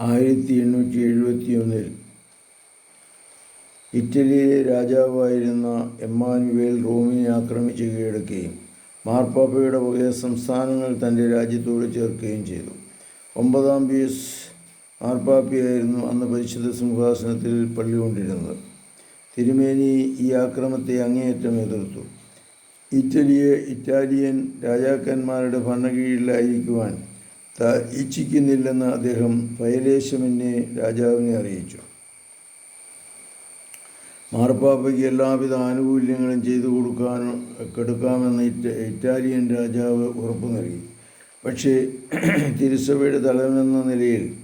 ആയിരത്തി എണ്ണൂറ്റി എഴുപത്തി ഒന്നിൽ ഇറ്റലിയിലെ രാജാവായിരുന്ന എമ്മാനുവേൽ റോമിനെ ആക്രമിച്ച് കീഴടക്കുകയും മാർപ്പാപ്പയുടെ വക സംസ്ഥാനങ്ങൾ തന്റെ രാജ്യത്തോട് ചേർക്കുകയും ചെയ്തു. ഒമ്പതാം പിയസ് മാർപ്പാപ്പയായിരുന്നു അന്ന് പരിശുദ്ധ സിംഹാസനത്തിൽ പള്ളികൊണ്ടിരുന്നത്. തിരുമേനി ഈ ആക്രമത്തെ അങ്ങേയറ്റം എതിർത്തു. ഇറ്റലിയെ ഇറ്റാലിയൻ രാജാക്കന്മാരുടെ ഭരണകീഴിലായിരിക്കുവാൻ ഇച്ഛിക്കുന്നില്ലെന്ന് അദ്ദേഹം പൈലേശമിനെ രാജാവിനെ അറിയിച്ചു. മാർപ്പാപ്പയ്ക്ക് എല്ലാവിധ ആനുകൂല്യങ്ങളും ചെയ്തു കൊടുക്കാൻ കൊടുക്കാമെന്ന് ഇറ്റാലിയൻ രാജാവ് ഉറപ്പു നൽകി. പക്ഷേ തിരുസഭയുടെ തലവനെന്ന നിലയിൽ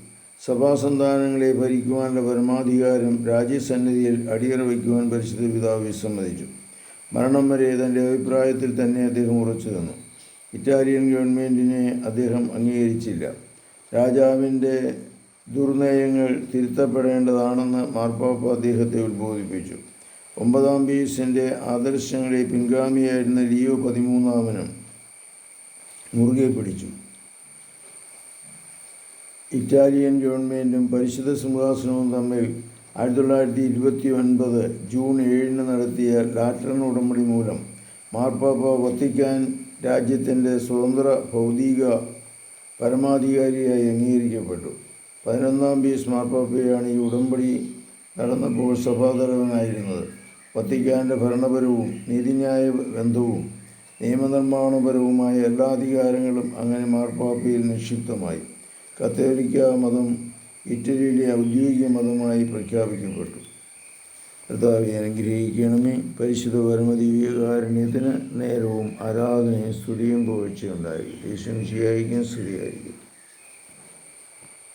സഭാസന്താനങ്ങളെ ഭരിക്കുവാനുള്ള പരമാധികാരം രാജ്യസന്നിധിയിൽ അടിയറ വയ്ക്കുവാൻ പരിശുദ്ധ പിതാവ് വിസമ്മതിച്ചു. മരണം വരെ തന്റെ അഭിപ്രായത്തിൽ തന്നെ അദ്ദേഹം ഉറച്ചു നിന്നു. ഇറ്റാലിയൻ ഗവൺമെന്റിനെ അദ്ദേഹം അംഗീകരിച്ചില്ല. രാജാവിന്റെ ദുർനയങ്ങൾ തിരുത്തപ്പെടേണ്ടതാണെന്ന് മാർപ്പാപ്പ അദ്ദേഹത്തെ ഉത്ബോധിപ്പിച്ചു. ഒമ്പതാം പീസിന്റെ ആദർശങ്ങളെ പിൻഗാമിയായിരുന്ന ലിയോ പതിമൂന്നാമനും മുറുകെ പിടിച്ചു. ഇറ്റാലിയൻ ഗവൺമെന്റും പരിശുദ്ധ സിംഹാസനവും തമ്മിൽ ആയിരത്തി തൊള്ളായിരത്തി ഇരുപത്തി ഒൻപത് ജൂൺ ഏഴിന് നടത്തിയ ലാറ്ററൻ ഉടമ്പടി മൂലം മാർപ്പാപ്പ വത്തിക്കാൻ രാജ്യത്തിന്റെ സ്വതന്ത്ര ഭൗതിക പരമാധികാരിയായി അംഗീകരിക്കപ്പെട്ടു. പതിനൊന്നാം പീസ് മാർപ്പാപ്പയാണ് ഈ ഉടമ്പടി നടന്നപ്പോൾ സഭാതലവനായിരുന്നത്. വത്തിക്കാന്റെ ഭരണപരവും നീതിന്യായ ബന്ധവും നിയമനിർമ്മാണപരവുമായ എല്ലാ അധികാരങ്ങളും അങ്ങനെ മാർപ്പാപ്പയിൽ നിക്ഷിപ്തമായി. കത്തോലിക്ക മതം ഇറ്റലിയിലെ ഔദ്യോഗിക മതമായി പ്രഖ്യാപിക്കപ്പെട്ടു. കർത്താവെ അനുഗ്രഹിക്കണമേ. പരിശുദ്ധ പരമദിവ്യകാരുണ്യത്തിന് നേരവും ആരാധനയും സ്തുതിയും പുകഴ്ചയുണ്ടായിരിക്കും ശരിയായിരിക്കും സ്തുതിയായിരിക്കും